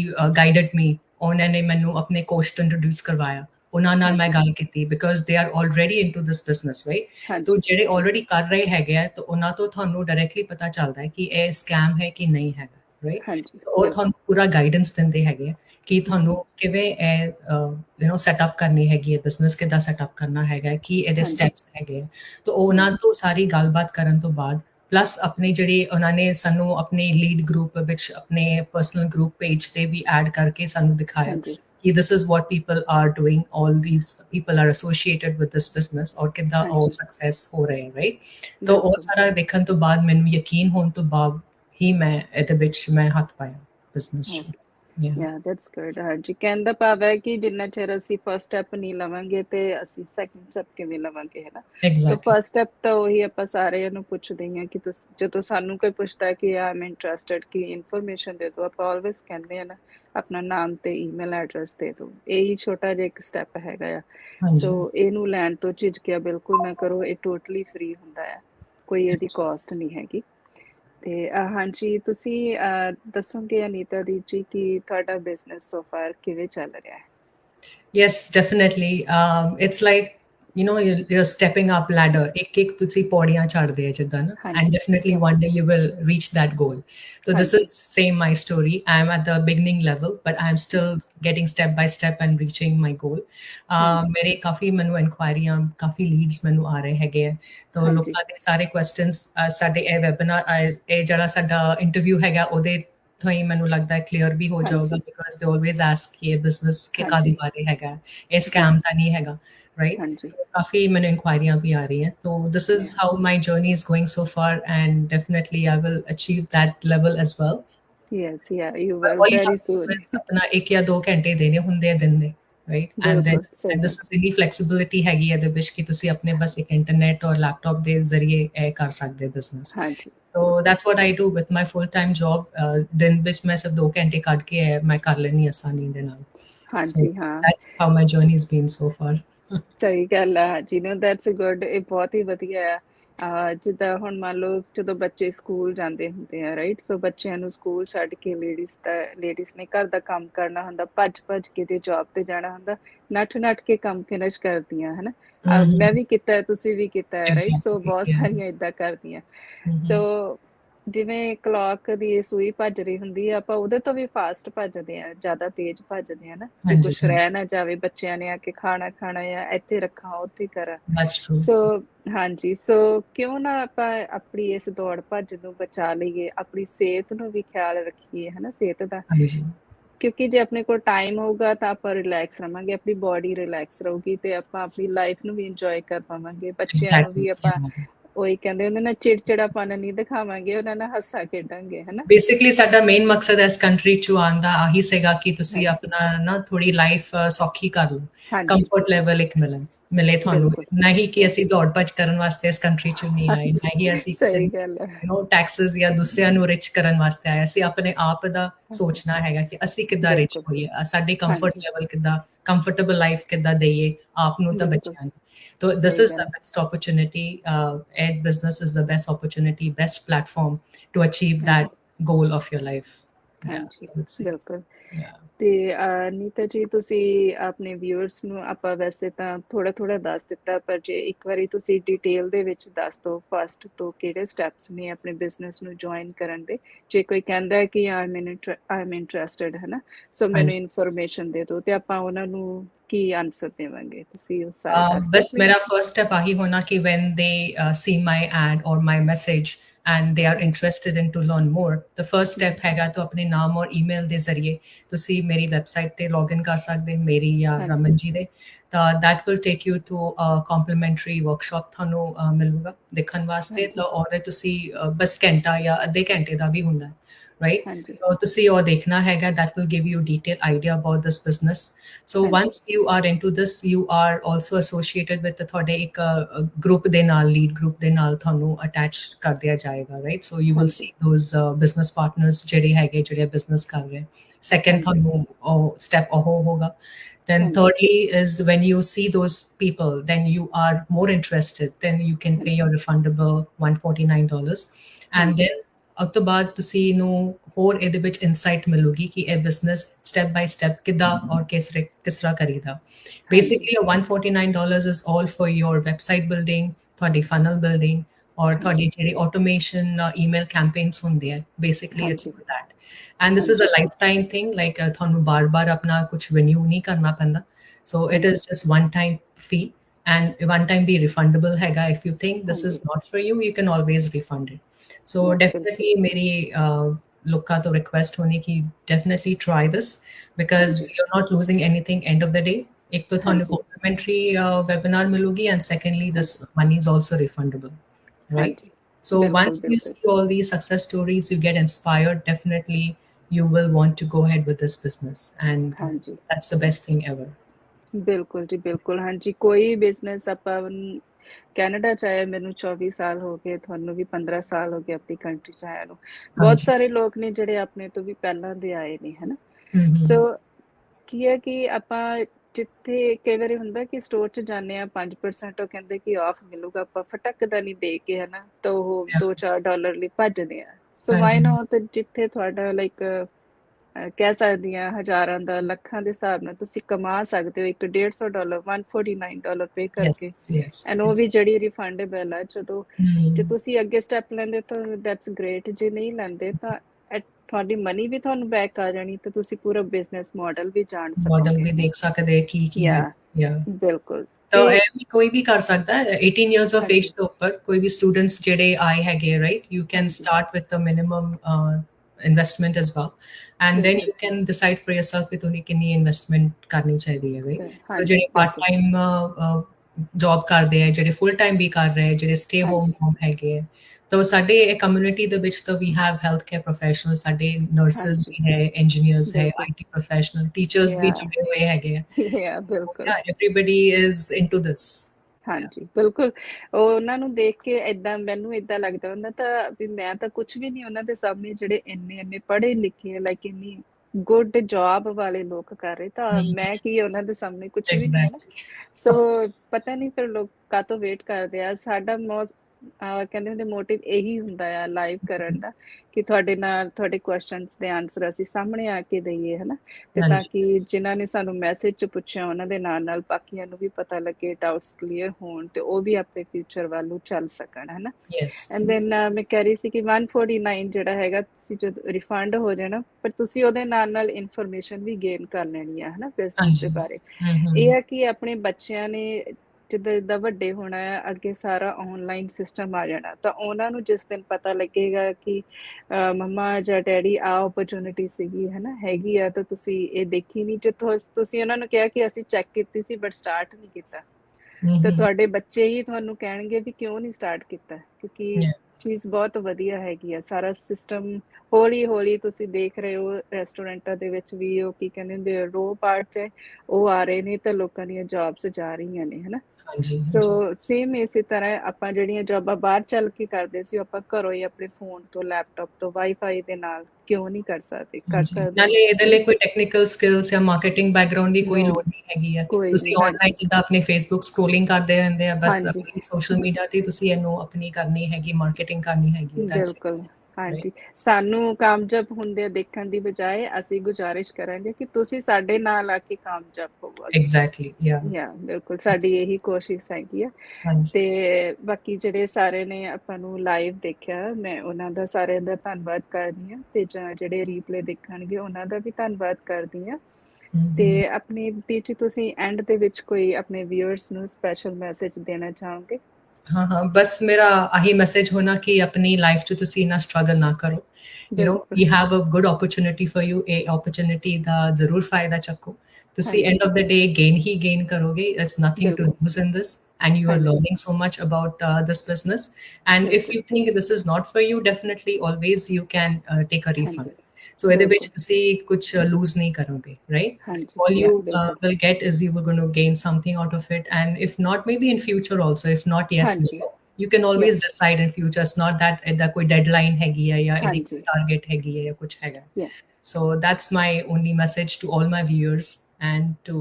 uh, guided me. ਉਹਨਾਂ ਨੇ ਮੈਨੂੰ ਆਪਣੇ ਕੋਚ ਤੋਂ introduce ਕਰਵਾਇਆ। ਉਹਨਾਂ ਨਾਲ ਮੈਂ ਗੱਲ ਕੀਤੀ because they are already into this business right? ਤਾਂ ਜਿਹੜੇ already ਕਰ ਰਹੇ ਹੈਗੇ ਆ ਤਾਂ ਉਹਨਾਂ ਤੋਂ ਤੁਹਾਨੂੰ directly ਪਤਾ ਚੱਲਦਾ ਹੈ ਕਿ ਇਹ scam ਹੈ ਕਿ ਨਹੀਂ ਹੈਗਾ ਤਾਂ ਉਹ ਤੁਹਾਨੂੰ ਪੂਰਾ ਗਾਈਡੈਂਸ ਦਿੰਦੇ ਹੈਗੇ ਆ ਕਿ ਤੁਹਾਨੂੰ ਕਿਵੇਂ ਇਹ ਯੂ نو ਸੈਟਅਪ ਕਰਨੀ ਹੈਗੀ ਹੈ ਬਿਜ਼ਨਸ ਕਿੱਦਾਂ ਸੈਟਅਪ ਕਰਨਾ ਹੈਗਾ ਕੀ ਇਹਦੇ ਸਟੈਪਸ ਹੈਗੇ ਆ। ਤਾਂ ਉਹਨਾਂ ਤੋਂ ਸਾਰੀ ਗੱਲਬਾਤ ਕਰਨ ਤੋਂ ਬਾਅਦ ਪਲੱਸ ਆਪਣੀ ਜਿਹੜੀ ਉਹਨਾਂ ਨੇ ਸਾਨੂੰ ਆਪਣੇ ਲੀਡ ਗਰੁੱਪ ਵਿੱਚ ਆਪਣੇ ਪਰਸਨਲ ਗਰੁੱਪ ਪੇਜ ਤੇ ਵੀ ਐਡ ਕਰਕੇ ਸਾਨੂੰ ਦਿਖਾਇਆ। ਹਾਂਜੀ ਕਿ this is what people are doing all these people are associated with this business ਔਰ ਕਿੱਦਾਂ ਉਹ ਹਾਂਜੀ ਸਕਸੈਸ ਹੋ ਰਹੇ ਰਾਈਟ ਤਾਂ ਉਹ ਬਿਲਕੁਲ ਸਾਰਾ ਦੇਖਣ ਤੋਂ ਬਾਅਦ ਮੈਨੂੰ ਯਕੀਨ ਹੋਣ ਤੋਂ ਬਾਅਦ ਹੀ ਮੈਂ ਇਹਦੇ ਵਿੱਚ ਮੈਂ ਹੱਥ ਪਾਇਆ ਬਿਜ਼ਨਸ 'ਚ Yeah. ਯਾ ਦੈਟਸ ਗੁੱਡ ਹਾਂਜੀ ਕਹਿਣ ਦਾ ਭਾਵ ਹੈ ਕਿ ਜਿੰਨਾ ਚਿਰ ਅਸੀਂ ਫਰਸਟ ਸਟੈਪ ਨਹੀਂ ਲਵਾਂਗੇ ਤੇ ਅਸੀਂ ਸੈਕੰਡ ਸਟੈਪ ਕਿਵੇਂ ਲਵਾਂਗੇ ਹੈ ਨਾ? ਸੋ. ਫਰਸਟ ਸਟੈਪ ਤਾਂ ਉਹੀ ਆਪਾਂ ਸਾਰਿਆਂ ਨੂੰ ਪੁੱਛਦੇ ਹਾਂ ਕਿ ਤੁਸੀਂ ਜਦੋਂ ਸਾਨੂੰ ਕੋਈ ਪੁੱਛਦਾ ਹੈ ਕਿ ਆਮ ਇੰਟਰਸਟਿਡ ਕਿ ਇਨਫੋਰਮੇਸ਼ਨ ਦੇ ਦਿਓ ਆਪਾਂ ਆਲਵੇਸ ਕਹਿੰਦੇ ਆ ਨਾ ਆਪਣਾ ਨਾਮ ਤੇ ਈਮੇਲ ਐਡਰੈਸ ਦੇ ਦਿਓ। ਇਹੀ ਛੋਟਾ ਜਿਹਾ ਇੱਕ ਸਟੈਪ ਹੈਗਾ ਆ। ਸੋ ਇਹਨੂੰ ਲੈਣ ਤੋਂ ਝਿਜਕਿਆ ਬਿਲਕੁਲ ਨਾ ਕਰੋ ਇਹ ਟੋਟਲੀ ਫ੍ਰੀ ਹੁੰਦਾ ਹੈ ਕੋਈ ਇਹਦੀ ਕਾਸਟ ਨਹੀਂ ਹੈਗੀ। ਤੇ ਹਾਂਜੀ ਤੁਸੀਂ ਦੱਸੋਗੇ ਅਨੀਤਾ ਦੀ ਜੀ ਕਿ ਤੁਹਾਡਾ ਬਿਜ਼ਨਸ ਸੋ ਫਾਰ ਕਿਵੇਂ ਚੱਲ ਰਿਹਾ ਹੈ Yes, definitely. Um, it's like you know you're, you're stepping up ladder ek ek ਤੁਸੀਂ ਪੌੜੀਆਂ ਚੜਦੇ ਹੈ ਜਿੱਦਾਂ ਨਾ and definitely one day you will reach that goal so this is same my story i am at the beginning level but i am still getting step by step and reaching my goal ਮੇਰੇ ਕਾਫੀ ਮੈਨੂੰ ਇਨਕੁਆਇਰੀਆਂ ਕਾਫੀ leads ਮੈਨੂੰ ਆ ਰਹੇ ਹੈਗੇ ਆ ਤਾਂ ਲੋਕਾਂ ਦੇ ਸਾਰੇ ਕੁਐਸਚਨਸ ਸਾਡੇ ਇਹ ਵੈਬਿਨਾਰ ਇਹ ਜਿਹੜਾ ਸਾਡਾ ਇੰਟਰਵਿਊ ਹੈਗਾ ਉਹਦੇ ਹੀ ਮੈਨੂੰ ਲੱਗਦਾ ਹੈ ਕਲੀਅਰ ਵੀ ਹੋ। ਜਾਊਗਾ ਬਿਕਾਜ਼ ਦੇ ਆਲਵੇਜ਼ ਆਸਕ ਕਿ ਬਿਜ਼ਨਸ ਕਿ। ਕਾਦੀ ਬਾਰੇ ਹੈਗਾ ਇਹ ਸਕੈਮ ਤਾਂ ਨਹੀਂ ਹੈਗਾ ਰਾਈਟ ਹਾਂਜੀ। ਕਾਫੀ ਮੈਨੂੰ ਇਨਕੁਆਇਰੀਆਂ ਵੀ ਆ ਰਹੀ ਹੈ ਤਾਂ this is. How my journey is going so far and definitely I will achieve that level as well. Yes yeah you will very soon ਆਪਣਾ ਇੱਕ ਜਾਂ ਦੋ ਘੰਟੇ ਦੇਣੇ ਹੁੰਦੇ ਆ ਦਿਨ ਦੇ right and then and this is ਇਨੀ ਫਲੈਕਸੀਬਿਲਿਟੀ ਹੈਗੀ ਹੈ ਇਹਦੇ ਵਿੱਚ ਕਿ ਤੁਸੀਂ ਆਪਣੇ ਬਸ ਇੱਕ ਇੰਟਰਨੈਟ ਔਰ ਲੈਪਟਾਪ ਦੇ ਜ਼ਰੀਏ ਇਹ ਕਰ ਸਕਦੇ ਬਿਜ਼ਨਸ ਹਾਂਜੀ So that's what I do with my full-time job. Uh, ਦਿਨ ਵਿੱਚ ਮੈਂ ਸਿਰਫ 2 ਘੰਟੇ ਕੱਢ ਕੇ ਇਹ ਮੈਂ ਕਰ ਲੈਣੀ ਆਸਾਨੀ ਦੇ ਨਾਲ ਹਾਂਜੀ ਹਾਂ that's how my journey has been so far ਸਹੀ ਗੱਲ ਆ ਜੀ ਨੋ ਦੈਟਸ ਅ ਗੁੱਡ ਇਹ ਬਹੁਤ ਹੀ ਵਧੀਆ ਆ ਅਹ ਜਿੱਦਾਂ ਹੁਣ ਮੰਨ ਲਓ ਜਦੋਂ ਬੱਚੇ ਸਕੂਲ ਜਾਂਦੇ ਹੁੰਦੇ ਆ ਰਾਈਟ ਸੋ ਬੱਚਿਆਂ ਨੂੰ ਸਕੂਲ ਛੱਡ ਕੇ ਲੇਡੀਜ਼ ਦਾ ਲੇਡੀਜ਼ ਨੇ ਘਰ ਦਾ ਕੰਮ ਕਰਨਾ ਹੁੰਦਾ ਭੱਜ ਭੱਜ ਕੇ ਤੇ ਜੌਬ ਤੇ ਜਾਣਾ ਹੁੰਦਾ ਨੱਠ ਨੱਠ ਕੇ ਕੰਮ ਫਿਨਿਸ਼ ਕਰਦੀਆਂ ਹਨਾ. ਮੈਂ ਵੀ ਕੀਤਾ ਤੁਸੀਂ ਵੀ ਕੀਤਾ ਰਾਈਟ ਸੋ ਬਹੁਤ. ਸਾਰੀਆਂ ਇਦਾਂ ਕਰਦੀਆਂ. ਸੋ ਜਿਵੇਂ ਕਲੌਕ ਦੀ ਸੂਈ ਭੱਜ ਰਹੀ ਹੁੰਦੀ ਆ ਆਪਾਂ ਉਹਦੇ ਤੋਂ ਵੀ ਫਾਸਟ ਭੱਜਦੇ ਆ ਜ਼ਿਆਦਾ ਤੇਜ਼ ਭੱਜਦੇ ਆ ਨਾ ਕਿ ਕੁਝ। ਰਹਿ ਨਾ ਜਾਵੇ ਬੱਚਿਆਂ ਨੇ ਆ ਕੇ ਖਾਣਾ ਖਾਣਾ ਆ ਇੱਥੇ ਰੱਖਾਂ ਉੱਥੇ ਕਰਾਂ। ਸੋ ਹਾਂਜੀ ਸੋ ਕਿਉਂ ਨਾ ਆਪਾਂ ਆਪਣੀ ਇਸ ਦੌੜ ਭੱਜ ਨੂੰ ਬਚਾ ਲਈਏ ਆਪਣੀ ਸਿਹਤ ਨੂੰ ਵੀ ਖਿਆਲ ਰੱਖੀਏ ਹਨਾ ਸਿਹਤ ਦਾ। ਹਾਂਜੀ ਕਿਉਂਕਿ ਜੇ ਆਪਣੇ ਕੋਲ ਟਾਈਮ ਹੋਊਗਾ ਤਾਂ ਆਪਾਂ ਰਿਲੈਕਸ ਰਵਾਂਗੇ ਆਪਣੀ ਬਾਡੀ ਰਿਲੈਕਸ ਰਹੂਗੀ ਤੇ ਆਪਾਂ ਆਪਣੀ ਲਾਈਫ ਨੂੰ ਵੀ ਇੰਜੋਏ ਕਰ ਪਾਵਾਂਗੇ ਬੱਚਿਆਂ ਨੂੰ ਵੀ ਆਪਾਂ ਉਹੀ ਕਹਿੰਦੇ ਉਹਨਾਂ ਨਾਲ ਚਿੜਚਿੜਾਪਨ ਨਹੀਂ ਦਿਖਾਵਾਂਗੇ ਉਹਨਾਂ ਨਾਲ ਹੱਸਾ ਖੇਡਾਂਗੇ ਹਨਾ? ਬੇਸਿਕਲੀ ਸਾਡਾ ਮੇਨ ਮਕਸਦ ਇਸ ਕੰਟਰੀ ਚ ਆਉਣ ਦਾ ਆਹੀ ਸੀਗਾ ਕਿ ਤੁਸੀਂ। ਆਪਣਾ ਨਾ ਥੋੜੀ ਲਾਈਫ ਸੌਖੀ ਕਰ ਲਓ। ਕੰਫਰਟ ਲੈਵਲ ਇੱਕ ਮਿਲੇ ਮਿਲੇ ਤੁਹਾਨੂੰ। ਨਹੀਂ ਕਿ ਅਸੀਂ ਦੌੜ ਭੱਜ ਕਰਨ ਵਾਸਤੇ ਇਸ ਕੰਟਰੀ ਚ ਨਹੀਂ ਆਏ ਨਾ ਹੀ ਅਸੀਂ ਸਹੀ ਗੱਲ ਹੈ। ਨੋ ਟੈਕਸਸ ਜਾਂ ਦੂਸਰਿਆਂ ਨੂੰ ਰਿਚ ਕਰਨ ਵਾਸਤੇ ਆਏ। ਅਸੀਂ ਆਪਣੇ ਆਪ ਦਾ ਸੋਚਣਾ ਹੈਗਾ ਕਿ ਅਸੀਂ ਕਿੱਦਾਂ ਰਿਚ। ਹੋਈਏ ਸਾਡੀ ਕੰਫਰਟ ਲੈਵਲ ਕਿੱਦਾਂ ਕੰਫਰਟੇਬਲ ਲਾਈਫ ਕਿੱਦਾਂ ਦਈਏ ਆਪ ਨੂੰ ਤਾਂ। ਬੱਚਿਆਂ ਨੂੰ। So this is the best opportunity. Uh, Ed Business is the best opportunity, best platform to achieve that goal of your life. Yeah, yeah. ਤੇ ਨੀਤਾ ਜੀ ਤੁਸੀਂ ਆਪਣੇ ਵਿਊਅਰਸ ਨੂੰ ਆਪਾਂ ਵੈਸੇ ਤਾਂ ਥੋੜਾ ਥੋੜਾ ਦੱਸ ਦਿੱਤਾ ਪਰ ਜੇ ਇੱਕ ਵਾਰੀ ਤੁਸੀਂ ਡਿਟੇਲ ਦੇ ਵਿੱਚ ਦੱਸ ਦਿਓ ਫਸਟ ਤੋਂ ਕਿਹੜੇ ਸਟੈਪਸ ਨੇ ਆਪਣੇ ਬਿਜ਼ਨਸ ਨੂੰ ਜੁਆਇਨ ਕਰਨ ਦੇ। ਜੇ ਕੋਈ ਕਹਿੰਦਾ ਹੈ ਕਿ I am I am interested ਹੈ ਨਾ ਸੋ ਮੈਨੂੰ ਇਨਫੋਰਮੇਸ਼ਨ ਦੇ ਦਿਓ ਤੇ ਆਪਾਂ ਉਹਨਾਂ ਨੂੰ ਕੀ ਆਨਸਰ ਦੇਵਾਂਗੇ? ਤੁਸੀਂ ਉਹ ਸਾਰਾ ਬਸ ਮੇਰਾ ਫਰਸਟ ਸਟੈਪ ਆਹੀ ਹੋਣਾ ਕਿ when they see my ad or my message and they are interested in to learn more the first step ਹੈਗਾ ਤਾਂ ਆਪਣੇ ਨਾਮ ਔਰ ਈਮੇਲ ਦੇ ਜ਼ਰੀਏ ਤੁਸੀਂ ਮੇਰੀ ਵੈਬਸਾਈਟ ਤੇ ਲੌਗਇਨ ਕਰ ਸਕਦੇ ਮੇਰੀ ਜਾਂ ਰਮਨ ਜੀ ਦੇ। ਤਾਂ that will take you to a complimentary workshop ਤੁਹਾਨੂੰ ਮਿਲੂਗਾ ਦੇਖਣ ਵਾਸਤੇ। ਤਾਂ ਔਰ ਤੁਸੀਂ ਬਸ ਘੰਟਾ ਜਾਂ ਅੱਧੇ ਘੰਟੇ ਦਾ ਵੀ ਹੁੰਦਾ ਹੈ। right ਹਾਂਜੀ so ਤੁਸੀਂ ਉਹ ਦੇਖਣਾ ਹੈਗਾ that will give you detailed idea about this business so ਹਾਂਜੀ। once you are into this you are also associated with ਤੁਹਾਡੇ ਇੱਕ ਗਰੁੱਪ ਦੇ ਨਾਲ ਲੀਡ ਗਰੁੱਪ ਦੇ ਨਾਲ ਤੁਹਾਨੂੰ ਅਟੈਚ ਕਰ ਦਿਆ ਜਾਏਗਾ right so you will ਹਾਂਜੀ। see those uh, business partners ਜਿਹੜੇ ਹੈਗੇ ਜਿਹੜੇ business ਕਰ ਰਹੇ second ਹਾਂਜੀ। ਤੁਹਾਨੂੰ ਉਹ step ਉਹ ਹੋਗਾ then ਹਾਂਜੀ। thirdly is when you see those people then you are more interested then you can pay your refundable 149 dollars and ਹਾਂਜੀ। then ਉਸ ਤੋਂ ਬਾਅਦ ਤੁਸੀਂ ਨੂੰ ਹੋਰ ਇਹਦੇ ਵਿੱਚ ਇਨਸਾਈਟ ਮਿਲੂਗੀ ਕਿ ਇਹ ਬਿਜ਼ਨਸ ਸਟੈਪ ਬਾਈ ਸਟੈਪ ਕਿੱਦਾਂ ਔਰ ਕਿਸ ਕਿਸ ਤਰ੍ਹਾਂ ਕਰੀਦਾ। Basically 149 dollars is all for your website building ਤੁਹਾਡੀ ਫਨਲ ਬਿਲਡਿੰਗ ਔਰ ਤੁਹਾਡੀ ਜਿਹੜੀ ਆਟੋਮੇਸ਼ਨ ਈਮੇਲ ਕੈਂਪੇਨਸ ਹੁੰਦੇ ਆ। Basically it's. For that. And this is a lifetime thing like uh, ਤੁਹਾਨੂੰ ਬਾਰ-ਬਾਰ ਆਪਣਾ ਕੁਝ renew ਨਹੀਂ ਕਰਨਾ ਪੈਂਦਾ। So it is just one time fee and one time be refundable ਹੈਗਾ। If you think this is ਹਾਂਜੀ। not for you you can always refund it so Yeah, definitely ਮੇਰੀ uh, ਲੋਕਾਂ ਤੋਂ request ਹੋਣੀ ਕਿ definitely try this because ਹਾਂਜੀ। you're not losing anything end of the day ਇੱਕ ਤਾਂ ਤੁਹਾਨੂੰ ਹਾਂਜੀ। complimentary uh, webinar ਮਿਲੂਗੀ and secondly this money is also refundable right ਹਾਂਜੀ so ਬਿਲਕੁਲ, once you ਬਿਲਕੁਲ। see all these success stories, you get inspired. Definitely, you will want to go ahead with this business and ਹਾਂਜੀ that's the best thing ever ਬਿਲਕੁਲ ਜੀ ਬਿਲਕੁਲ ਹਾਂਜੀ ਕੋਈ business ਆਪਾਂ ਨੂੰ- ਕੈਨੇਡਾ ਚ ਆਇਆ ਮੈਨੂੰ 24 ਸਾਲ ਹੋ ਗਏ ਤੁਹਾਨੂੰ ਵੀ 15 ਸਾਲ ਹੋ ਗਏ ਆਪਣੀ ਕੰਟਰੀ ਚ ਆਇਆ ਨੂੰ ਬਹੁਤ। ਸਾਰੇ ਲੋਕ ਨੇ ਜਿਹੜੇ ਆਪਣੇ ਤੋਂ ਵੀ ਪਹਿਲਾਂ ਦੇ ਆਏ ਨੇ ਹਨਾ. ਸੋ ਕੀ ਹੈ ਕਿ ਆਪਾਂ ਜਿੱਥੇ ਕਈ ਵਾਰੀ ਹੁੰਦਾ ਕਿ ਸਟੋਰ 'ਚ ਜਾਂਦੇ ਆ 5% ਉਹ ਕਹਿੰਦੇ ਕਿ ਆਫ ਮਿਲੂਗਾ ਆਪਾਂ ਫਟਕ ਦਾ ਨਹੀਂ ਦੇ ਕੇ ਹਨਾ ਤਾਂ ਉਹ Yeah. 2-4 ਡਾਲਰ ਲਈ ਭੱਜਦੇ ਆ ਸੋ। ਵਾਈ ਨਾਟ ਜਿੱਥੇ ਤੁਹਾਡਾ ਲਾਈਕ ਕਹਿ ਸਕਦੀ ਆ ਹਜ਼ਾਰਾਂ ਦਾ ਲੱਖਾਂ ਦੇ ਹਿਸਾਬ ਨਾਲ ਤੁਸੀਂ ਕਮਾ ਸਕਦੇ ਹੋ ਇੱਕ 150 ਡਾਲਰ 149 ਡਾਲਰ ਪੇ ਕਰਕੇ ਐਂਡ ਉਹ ਵੀ ਜਿਹੜੀ ਰਿਫੰਡੇਬਲ ਹੈ ਜਦੋਂ. ਜੇ ਤੁਸੀਂ ਅੱਗੇ ਸਟੈਪ ਲੈਂਦੇ ਤਾਂ ਦੈਟਸ ਗ੍ਰੇਟ ਜੇ ਨਹੀਂ ਲੈਂਦੇ ਤਾਂ ਤੁਹਾਡੀ ਮਨੀ ਵੀ ਤੁਹਾਨੂੰ ਬੈਕ ਆ ਜਾਣੀ ਤੇ ਤੁਸੀਂ ਪੂਰਾ ਬਿਜ਼ਨਸ ਮਾਡਲ ਵੀ ਜਾਣ ਮਾਡਲ ਵੀ ਸਕੋਗੇ ਦੇਖ ਸਕਦੇ ਕੀ ਕੀ ਹੈ yeah ਬਿਲਕੁਲ ਤਾਂ ਇਹ ਵੀ ਕੋਈ ਵੀ ਕਰ ਸਕਦਾ ਹੈ 18 ਇਅਰਸ ਆਫ। ਏਜ ਤੋਂ ਉੱਪਰ ਕੋਈ ਵੀ ਸਟੂਡੈਂਟਸ ਜਿਹੜੇ ਆਏ ਹੈਗੇ right you can. Start with the minimum investment as well and then ਬਿਲਕੁਲ। You can decide for yourself ਕਿ ਤੁਹਾਨੂੰ ਕਿੰਨੀ ਇਨਵੈਸਟਮੈਂਟ ਕਰਨੀ ਚਾਹੀਦੀ ਹੈ ਰਾਈਟ ਸੋ ਹਾਂਜੀ, ਜਿਹੜੇ ਪਾਰਟ ਬਿਲਕੁਲ। ਟਾਈਮ ਜੌਬ ਕਰਦੇ ਆ ਜਿਹੜੇ ਫੁੱਲ ਟਾਈਮ ਵੀ ਕਰ ਰਹੇ ਆ ਜਿਹੜੇ ਸਟੇ ਹੋਮ ਹਾਂਜੀ। ਹੋਮ ਹੈਗੇ ਆ ਤਾਂ ਸਾਡੇ ਇਹ ਕਮਿਊਨਿਟੀ ਦੇ ਵਿੱਚ ਤਾਂ we have health care professional ਸਾਡੇ ਨਰਸਸ ਹਾਂਜੀ। ਵੀ ਹੈ ਇੰਜੀਨੀਅਰਸ ਹੈ ਬਿਲਕੁਲ। ਆਈਟੀ ਪ੍ਰੋਫੈਸ਼ਨਲ ਟੀਚਰਸ ਵੀ Yeah. ਜੁੜੇ ਹੋਏ ਹੈਗੇ ਆ ਯਾ ਬਿਲਕੁਲ yeah everybody is into this ਹਾਂਜੀ ਬਿਲਕੁਲ। ਉਹ ਉਹਨਾਂ ਨੂੰ ਦੇਖ ਕੇ ਇਦਾਂ ਮੈਨੂੰ ਇਦਾਂ ਲੱਗਦਾ ਹੁੰਦਾ ਤਾਂ ਵੀ ਮੈਂ ਤਾਂ ਕੁਝ ਵੀ ਨਹੀਂ ਉਹਨਾਂ ਦੇ ਸਾਹਮਣੇ ਜਿਹੜੇ ਇੰਨੇ ਇੰਨੇ ਪੜ੍ਹੇ ਲਿਖੇ ਲਾਈਕ ਇੰਨੀ ਗੁੱਡ ਜੌਬ ਵਾਲੇ ਲੋਕ ਕਰ ਰਹੇ ਤਾਂ। ਮੈਂ ਕੀ ਉਹਨਾਂ ਦੇ ਸਾਹਮਣੇ ਕੁਝ ਵੀ ਨਹੀਂ ਸੋ ਪਤਾ ਨਹੀਂ ਫਿਰ ਲੋਕ ਕਾਤੋਂ ਵੇਟ ਕਰਦੇ ਆ। ਸਾਡਾ ਕਹਿੰਦੇ ਹੁੰਦੇ ਮੋਟਿਵ ਇਹੀ ਹੁੰਦਾ ਆ ਲਾਈਵ ਕਰਨ ਦਾ ਕਿ ਤੁਹਾਡੇ ਨਾਲ ਤੁਹਾਡੇ ਕੁਐਸਚਨਸ ਦੇ ਆਨਸਰ ਅਸੀਂ ਸਾਹਮਣੇ ਆ ਕੇ ਦਈਏ ਹਨਾ ਤੇ ਤਾਂ। ਕਿ ਜਿਨ੍ਹਾਂ ਨੇ ਸਾਨੂੰ ਮੈਸੇਜ ਚ ਪੁੱਛਿਆ ਉਹਨਾਂ ਦੇ ਨਾਲ ਨਾਲ ਬਾਕੀਆਂ ਨੂੰ ਵੀ ਪਤਾ ਲੱਗੇ ਡਾਊਟਸ ਕਲੀਅਰ ਹੋਣ ਤੇ ਉਹ ਵੀ ਆਪਣੇ ਫਿਊਚਰ ਵੱਲ ਨੂੰ ਚੱਲ ਸਕਣ ਹਨਾ ਐਂਡ ਦੈਨ ਮੈਂ ਕਹਿ ਰਹੀ ਸੀ ਕਿ 149 ਜਿਹੜਾ ਹੈਗਾ ਤੁਸੀਂ ਜਦ ਰਿਫੰਡ ਹੋ ਜਾਣਾ ਪਰ ਤੁਸੀਂ ਉਹਦੇ ਨਾਲ ਨਾਲ ਇਨਫੋਰਮੇਸ਼ਨ ਵੀ ਗੇਨ ਕਰ ਲੈਣੀ ਆ ਹਨਾ ਬਿਜ਼ਨਸ ਦੇ। ਬਾਰੇ. ਇਹ ਹੈ ਕਿ ਆਪਣੇ ਬੱਚਿਆਂ ਨੇ ਜਿੱਦਾਂ ਜਿੱਦਾਂ ਵੱਡੇ ਹੋਣਾ ਹੈ ਅੱਗੇ ਸਾਰਾ ਆਨਲਾਈਨ ਸਿਸਟਮ ਆ ਜਾਣਾ। ਤਾਂ ਉਹਨਾਂ ਨੂੰ ਜਿਸ ਦਿਨ ਪਤਾ ਲੱਗੇਗਾ ਕਿ ਮੰਮਾ ਜਾਂ ਡੈਡੀ ਆ ਓਪਰਚੁਨਿਟੀ ਸੀਗੀ ਹੈ ਨਾ ਹੈਗੀ ਆ ਤਾਂ ਤੁਸੀਂ ਇਹ ਦੇਖੀ ਨਹੀਂ ਜਿੱਥੋਂ ਤੁਸੀਂ ਉਹਨਾਂ ਨੂੰ ਕਿਹਾ ਕਿ ਅਸੀਂ ਚੈੱਕ ਕੀਤੀ ਸੀ ਬਟ ਸਟਾਰਟ ਨਹੀਂ ਕੀਤਾ। ਤੇ. ਤੁਹਾਡੇ ਬੱਚੇ ਹੀ ਤੁਹਾਨੂੰ ਕਹਿਣਗੇ ਵੀ ਕਿਉਂ ਨਹੀਂ ਸਟਾਰਟ ਕੀਤਾ? ਕਿਉਂਕਿ. ਚੀਜ਼ ਬਹੁਤ ਵਧੀਆ ਹੈਗੀ ਆ। ਸਾਰਾ ਸਿਸਟਮ ਹੌਲੀ ਹੌਲੀ ਤੁਸੀਂ ਦੇਖ ਰਹੇ ਹੋ ਰੈਸਟੋਰੈਂਟਾਂ ਦੇ ਵਿੱਚ ਵੀ ਉਹ ਕੀ ਕਹਿੰਦੇ ਹੁੰਦੇ ਰੋ ਪਾਰਟ ਹੈ ਉਹ ਆ ਰਹੇ ਨੇ ਤਾਂ ਲੋਕਾਂ ਦੀਆਂ ਜੌਬਸ ਜਾ ਰਹੀਆਂ ਨੇ ਹਨਾ। ਹਾਂਜੀ ਸੋ ਸੇਮ ਇਸੇ ਤਰ੍ਹਾਂ ਆਪਾਂ ਜਿਹੜੀਆਂ ਜੌਬਾਂ ਬਾਹਰ ਚੱਲ ਕੇ ਕਰਦੇ ਸੀ ਆਪਾਂ ਘਰੋਂ ਹੀ ਆਪਣੇ ਫੋਨ ਤੋਂ ਲੈਪਟਾਪ ਤੋਂ ਵਾਈਫਾਈ ਦੇ ਨਾਲ ਕਿਉਂ ਨਹੀਂ ਕਰ ਸਕਦੇ ਕਰ। ਸਕਦੇ ਨਾਲੇ ਇਹਦੇ ਲਈ ਕੋਈ ਟੈਕਨੀਕਲ ਸਕਿੱਲਸ ਜਾਂ ਮਾਰਕੀਟਿੰਗ ਬੈਕਗ੍ਰਾਉਂਡ ਦੀ ਕੋਈ. ਲੋੜ ਨਹੀਂ ਹੈਗੀ ਆ ਤੁਸੀਂ ਆਨਲਾਈਨ ਜਿੱਦਾਂ ਆਪਣੇ ਫੇਸਬੁੱਕ ਸਕਰੋਲਿੰਗ ਕਰਦੇ ਰਹਿੰਦੇ ਆ ਬਸ। ਆਪਣੀ ਸੋਸ਼ਲ ਮੀਡੀਆ ਤੇ ਤੁਸੀਂ ਇਹਨੂੰ ਆਪਣੀ ਕਰਨੀ ਹੈਗੀ ਮਾਰਕੀਟਿੰਗ ਕਰਨੀ ਹੈਗੀ. ਬਿਲਕੁਲ ਹਾਂਜੀ। ਸਾਨੂੰ ਕਾਮਯਾਬ ਹੁੰਦੇ ਦੇਖਣ ਦੀ ਬਜਾਏ ਅਸੀਂ ਗੁਜ਼ਾਰਿਸ਼ ਕਰਾਂਗੇ ਕਿ ਤੁਸੀਂ ਸਾਡੇ ਨਾਲ ਆ ਕੇ ਕਾਮਯਾਬ ਹੋਵੋ exactly yeah ਯਾ ਬਿਲਕੁਲ ਸਾਡੀ ਇਹੀ ਕੋਸ਼ਿਸ਼ ਹੈਗੀ ਆ। ਤੇ ਬਾਕੀ ਜਿਹੜੇ ਸਾਰੇ ਨੇ ਆਪਾਂ ਨੂੰ ਲਾਈਵ ਦੇਖਿਆ ਮੈਂ ਉਹਨਾਂ ਦਾ ਸਾਰਿਆਂ ਦਾ ਧੰਨਵਾਦ ਕਰਦੀ ਆ ਤੇ ਜਿਹੜੇ ਰੀਪਲੇ ਦੇਖਣਗੇ ਉਹਨਾਂ ਦਾ ਵੀ ਧੰਨਵਾਦ ਕਰਦੀ ਆ Mhm. ਤੇ ਆਪਣੀ ਵਿੱਚ ਤੁਸੀਂ ਐਂਡ ਦੇ ਵਿੱਚ ਕੋਈ ਆਪਣੇ ਵਿਊਅਰਸ ਨੂੰ ਸਪੈਸ਼ਲ ਮੈਸੇਜ ਦੇਣਾ ਚਾਹੋਗੇ? हाँ ਹਾਂ ਬਸ ਮੇਰਾ ਆਹੀ ਮੈਸੇਜ ਹੋਣਾ ਕਿ ਆਪਣੀ ਲਾਈਫ 'ਚ ਤੁਸੀਂ ਨਾ ਸਟਰਗਲ ਨਾ ਕਰੋ you know you have a good opportunity for you ਇਹ दा जरूर फायदा ਫਾਇਦਾ ਚੱਕੋ ਤੁਸੀਂ end of the day gain ਹੀ ਗੇਨ ਕਰੋਗੇ it's nothing to lose in this and you are learning so much about uh, this business. And if you. think this is not for you definitely always you can uh, take a refund. ਹਾਂਜੀ so ਇਹਦੇ ਵਿੱਚ ਬਿਲਕੁਲ। ਤੁਸੀਂ ਕੁਝ lose ਨਹੀਂ ਕਰੋਗੇ right ਹਾਂਜੀ all yeah, you uh, ਬਿਲਕੁਲ। will get is you were going to gain something out of it and if not maybe in future also if not yes ਹਾਂਜੀ। no. you can always decide in future it's not that ਇਹਦਾ ਕੋਈ deadline ਹੈਗੀ ਹੈ ਜਾਂ ਇਹਦੀ ਹਾਂਜੀ। ਕੋਈ target ਹੈਗੀ ਹੈ ਜਾਂ ਕੁਝ ਹੈਗਾ Yeah. so that's my only message to all my viewers and to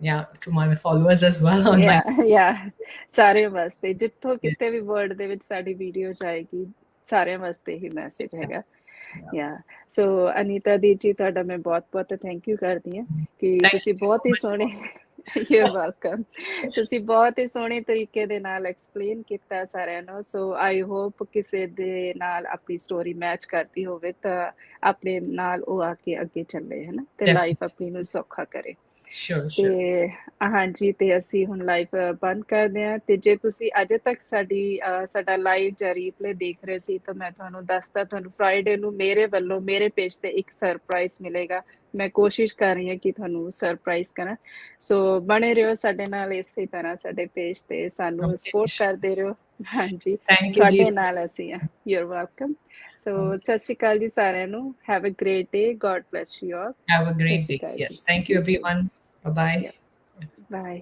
yeah to my followers as well on my ਯਾ ਯਾ ਸਾਰਿਆਂ ਵਾਸਤੇ ਜਿੱਥੋਂ ਕਿਤੇ ਵੀ ਵਰਲਡ ਦੇ ਵਿੱਚ ਸਾਡੀ ਵੀਡੀਓ ਜਾਏਗੀ ਸਾਰਿਆਂ ਵਾਸਤੇ ਹੀ ਮੈਸੇਜ ਹੈਗਾ ਯਾ ਸੋ ਅਨੀਤਾ ਦੀ ਜੀ ਤੁਹਾਡਾ ਮੈਂ ਬਹੁਤ ਬਹੁਤ ਥੈਂਕ ਯੂ ਕਰਦੀ ਹਾਂ ਕਿ ਤੁਸੀਂ ਬਹੁਤ ਹੀ. ਸੋਹਣੇ ਯੂ ਵੈਲਕਮ ਤੁਸੀਂ ਬਹੁਤ ਹੀ ਸੋਹਣੇ ਤਰੀਕੇ ਦੇ ਨਾਲ ਐਕਸਪਲੇਨ ਕੀਤਾ ਸਾਰਿਆਂ ਨੂੰ। ਸੋ ਆਈ ਹੋਪ ਕਿਸੇ ਦੇ ਨਾਲ ਆਪਣੀ ਸਟੋਰੀ ਮੈਚ ਕਰਦੀ ਹੋਵੇ ਤਾਂ ਆਪਣੇ ਨਾਲ ਉਹ ਆ ਕੇ ਅੱਗੇ ਚੱਲੇ ਹੈ ਨਾ ਤੇ. ਲਾਈਫ ਆਪਣੀ ਨੂੰ ਸੌਖਾ ਕਰੇ। Sure sure. ਤੇ ਹਾਂਜੀ ਤੇ ਅਸੀਂ ਹੁਣ ਲਾਈਵ ਬੰਦ ਕਰਦੇ ਹਾਂ ਤੇ ਜੇ ਤੁਸੀਂ ਅਜੇ ਤੱਕ ਸਾਡੀ ਸਾਡਾ ਲਾਈਵ ਜਾਂ ਰੀਪਲੇ ਦੇਖ ਰਹੇ ਸੀ ਤਾਂ ਮੈਂ ਤੁਹਾਨੂੰ ਦੱਸਦਾ ਤੁਹਾਨੂੰ ਫਰਾਈਡੇ ਨੂੰ ਮੇਰੇ ਵੱਲੋਂ ਮੇਰੇ ਪੇਜ ਤੇ ਇੱਕ ਸਰਪ੍ਰਾਈਜ਼ ਮਿਲੇਗਾ। ਮੈਂ ਕੋਸ਼ਿਸ਼ ਕਰ ਰਹੀ ਹਾਂ ਕਿ ਤੁਹਾਨੂੰ ਸਰਪ੍ਰਾਈਜ਼ ਕਰਾਂ। ਸੋ ਬਣੇ ਰਹੋ ਸਾਡੇ ਨਾਲ ਇਸੇ ਤਰ੍ਹਾਂ ਸਾਡੇ ਪੇਜ ਤੇ ਸਾਨੂੰ Okay, ਸਪੋਰਟ. ਕਰਦੇ ਰਹੋ। ਹਾਂ ਜੀ ਥੈਂਕ ਯੂ ਜੀ ਤੁਹਾਡੇ ਨਾਲ ਅਸੀਂ ਆ ਯੂ ਆਰ ਵੈਲਕਮ ਸੋ ਸਤਿ ਸ਼੍ਰੀ ਅਕਾਲ ਜੀ ਸਾਰਿਆਂ ਨੂੰ have a great day God bless you all have a great day yes thank you everyone bye bye